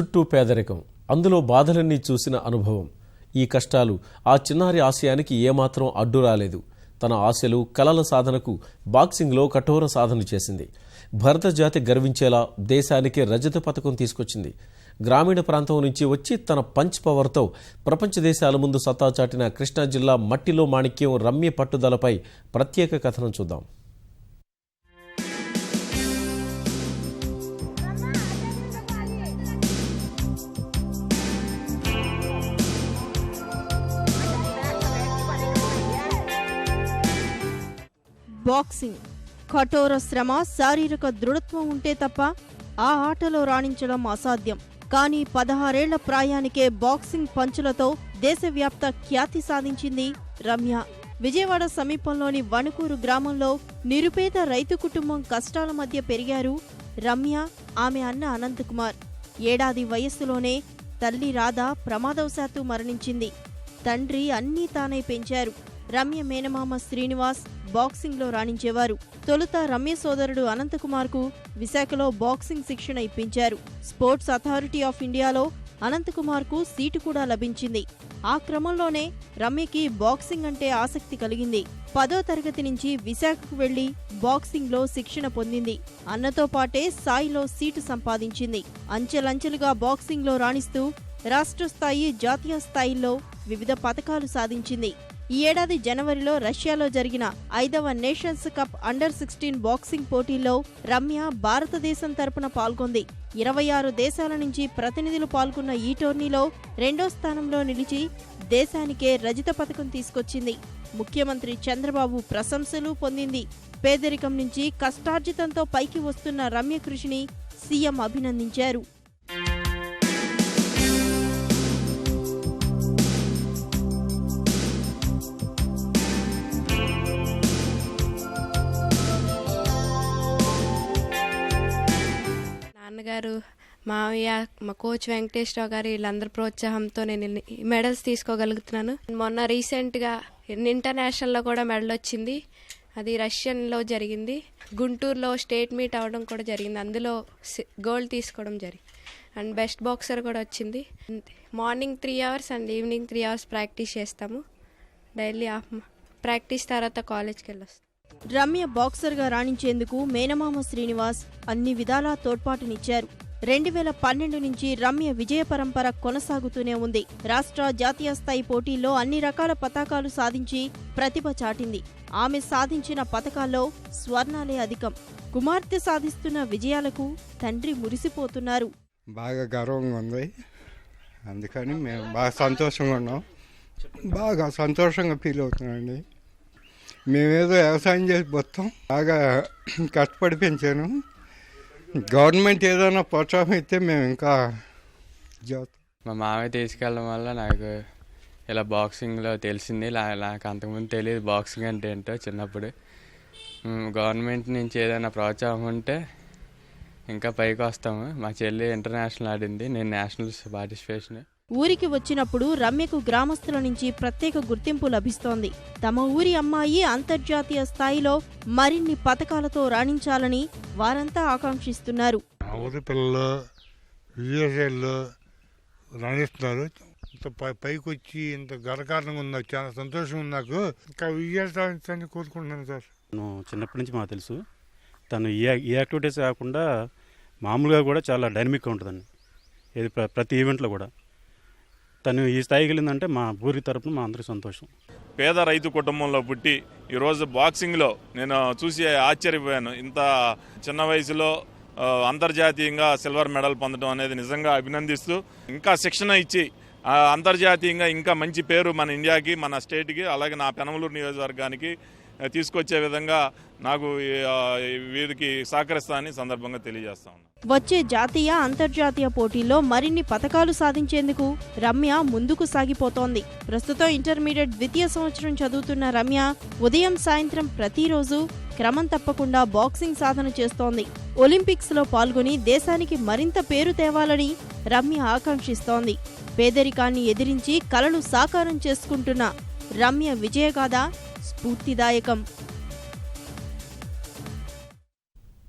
చుట్టూ పేదరికం. అందులో బాధలన్నీ చూసిన అనుభవం. ఈ కష్టాలు ఆ చిన్నారి ఆశయానికి ఏమాత్రం అడ్డు రాలేదు. తన ఆశలు కలల సాధనకు బాక్సింగ్లో కఠోర సాధన చేసింది. భరత జాతి గర్వించేలా దేశానికి రజత పథకం తీసుకొచ్చింది. గ్రామీణ ప్రాంతం నుంచి వచ్చి తన పంచ్ పవర్తో ప్రపంచ దేశాల ముందు సత్తా చాటిన కృష్ణా జిల్లా మట్టిలో మాణిక్యం రమ్య పట్టుదలపై ప్రత్యేక కథనం చూద్దాం. బాక్సింగ్. కఠోర శ్రమ శారీరక దృఢత్వం ఉంటే తప్ప ఆ ఆటలో రాణించడం అసాధ్యం. కానీ పదహారేళ్ళ ప్రాయానికే బాక్సింగ్ పంచులతో దేశవ్యాప్త ఖ్యాతి సాధించింది రమ్య. విజయవాడ సమీపంలోని వణుకూరు గ్రామంలో నిరుపేద రైతు కుటుంబం కష్టాల మధ్య పెరిగారు రమ్య ఆమె అన్న అనంతకుమార్ ఏడాది వయస్సులోనే తల్లి రాధ ప్రమాదవశాత్తు మరణించింది. తండ్రి అన్నీ తానై పెంచారు. రమ్య మేనమామ శ్రీనివాస్ బాక్సింగ్లో రాణించేవారు. తొలుత రమ్య సోదరుడు అనంతకుమార్కు విశాఖలో బాక్సింగ్ శిక్షణ ఇప్పించారు. స్పోర్ట్స్ అథారిటీ ఆఫ్ ఇండియాలో అనంతకుమార్కు సీటు కూడా లభించింది. ఆ క్రమంలోనే రమ్యకి బాక్సింగ్ అంటే ఆసక్తి కలిగింది. పదో తరగతి నుంచి విశాఖకు వెళ్ళి బాక్సింగ్లో శిక్షణ పొందింది. అన్నతో పాటే స్థాయిలో సీటు సంపాదించింది. అంచెలంచెలుగా బాక్సింగ్లో రాణిస్తూ రాష్ట్ర స్థాయి జాతీయ స్థాయిల్లో వివిధ పథకాలు సాధించింది. ఈ ఏడాది జనవరిలో రష్యాలో జరిగిన ఐదవ nations cup under sixteen boxing పోటీల్లో రమ్య భారతదేశం తరపున పాల్గొంది. ఇరవై ఆరు దేశాల నుంచి ప్రతినిధులు పాల్గొన్న ఈ టోర్నీలో రెండో స్థానంలో నిలిచి దేశానికే రజిత పథకం తీసుకొచ్చింది. ముఖ్యమంత్రి చంద్రబాబు ప్రశంసలు పొందింది. పేదరికం నుంచి కష్టార్జితంతో పైకి వస్తున్న రమ్య కృషిని సీఎం అభినందించారు. గారు మావయ్య మా కోచ్ వెంకటేశ్వరరావు గారు వీళ్ళందరి ప్రోత్సాహంతో నేను మెడల్స్ తీసుకోగలుగుతున్నాను. మొన్న రీసెంట్గా ఇంటర్నేషనల్లో కూడా మెడల్ వచ్చింది. అది రష్యన్లో జరిగింది. గుంటూరులో స్టేట్ మీట్ అవ్వడం కూడా జరిగింది. అందులో గోల్డ్ తీసుకోవడం జరిగింది అండ్ బెస్ట్ బాక్సర్ కూడా వచ్చింది. Morning three hours and evening three hours practice చేస్తాము. డైలీ ఆఫ్ ప్రాక్టీస్ తర్వాత కాలేజ్కి వెళ్ళొస్తాం. రమ్య బాక్సర్గా రాణించేందుకు మేనమామ శ్రీనివాస్ అన్ని విధాలా తోడ్పాటునిచ్చారు. రెండు వేల పన్నెండు నుంచి రమ్య విజయ పరంపర కొనసాగుతూనే ఉంది. రాష్ట్ర జాతీయ స్థాయి పోటీల్లో అన్ని రకాల పతాకాలు సాధించి ప్రతిభ చాటింది. ఆమె సాధించిన పథకాల్లో స్వర్ణాలే అధికం. కుమార్తె సాధిస్తున్న విజయాలకు తండ్రి మురిసిపోతున్నారు. బాగా గర్వంగా ఉంది. అందుకని మేము బాగా సంతోషంగా ఉన్నాం. బాగా సంతోషంగా ఫీల్ అవుతున్నామండి మేమేదో వ్యవసాయం చేసి మొత్తం బాగా కష్టపడి పెంచాను. గవర్నమెంట్ ఏదైనా ప్రోత్సాహం ఇస్తే మేము ఇంకా మా మామయ్య తీసుకెళ్ళడం వల్ల నాకు ఇలా బాక్సింగ్లో తెలిసింది. నాకు అంతకుముందు తెలియదు బాక్సింగ్ అంటే ఏంటో చిన్నప్పుడు. గవర్నమెంట్ నుంచి ఏదైనా ప్రోత్సాహం ఉంటే ఇంకా పైకి వస్తాము. మా చెల్లి ఇంటర్నేషనల్ ఆడింది. నేను నేషనల్స్ పార్టిసిపేషన్. ఊరికి వచ్చినప్పుడు రమ్యకు గ్రామస్తుల నుంచి ప్రత్యేక గుర్తింపు లభిస్తోంది. తమ ఊరి అమ్మాయి అంతర్జాతీయ స్థాయిలో మరిన్ని పథకాలతో రాణించాలని వారంతా ఆకాంక్షిస్తున్నారు. ఊరి పిల్లలు విదేశాల్లో రాణిస్తున్నారు. ఇంత పైకి వచ్చి ఇంత గర్వకారణంగా ఉంది నాకు చాలా సంతోషం ఉంది నాకు. ఇంకా సాధించాలని కోరుకుంటున్నాను సార్. తను చిన్నప్పటి నుంచి మాకు తెలుసు. తను ఈ ఈ యాక్టివిటీస్ కాకుండా మామూలుగా కూడా చాలా డైనమిక్గా ఉంటుందండి. ఇది ప్ర- ప్రతి ఈవెంట్లో కూడా. తను ఈ స్థాయికి వెళ్ళిందంటే మా ఊరి తరపున మా అందరి సంతోషం. పేద రైతు కుటుంబంలో పుట్టి ఈరోజు బాక్సింగ్లో నేను చూసి ఆశ్చర్యపోయాను. ఇంత చిన్న వయసులో అంతర్జాతీయంగా సిల్వర్ మెడల్ పొందడం అనేది నిజంగా అభినందిస్తూ ఇంకా శిక్షణ ఇచ్చి ఆ, అంతర్జాతీయంగా ఇంకా మంచి పేరు మన ఇండియాకి మన స్టేట్కి అలాగే నా పెనమలూరు నియోజకవర్గానికి తీసుకొచ్చే విధంగా నాకు వీరికి సహకరిస్తానని సందర్భంగా తెలియజేస్తా వచ్చే జాతీయ అంతర్జాతీయ పోటీల్లో మరిన్ని పథకాలు సాధించేందుకు రమ్య ముందుకు సాగిపోతోంది. ప్రస్తుతం ఇంటర్మీడియట్ ద్వితీయ సంవత్సరం చదువుతున్న రమ్య ఉదయం సాయంత్రం ప్రతిరోజు క్రమం తప్పకుండా బాక్సింగ్ సాధన చేస్తోంది. ఒలింపిక్స్లో పాల్గొని దేశానికి మరింత పేరు తేవాలని రమ్య ఆకాంక్షిస్తోంది. పేదరికాన్ని ఎదిరించి కలలు సాకారం చేసుకుంటున్న రమ్య విజయగాథ స్ఫూర్తిదాయకం.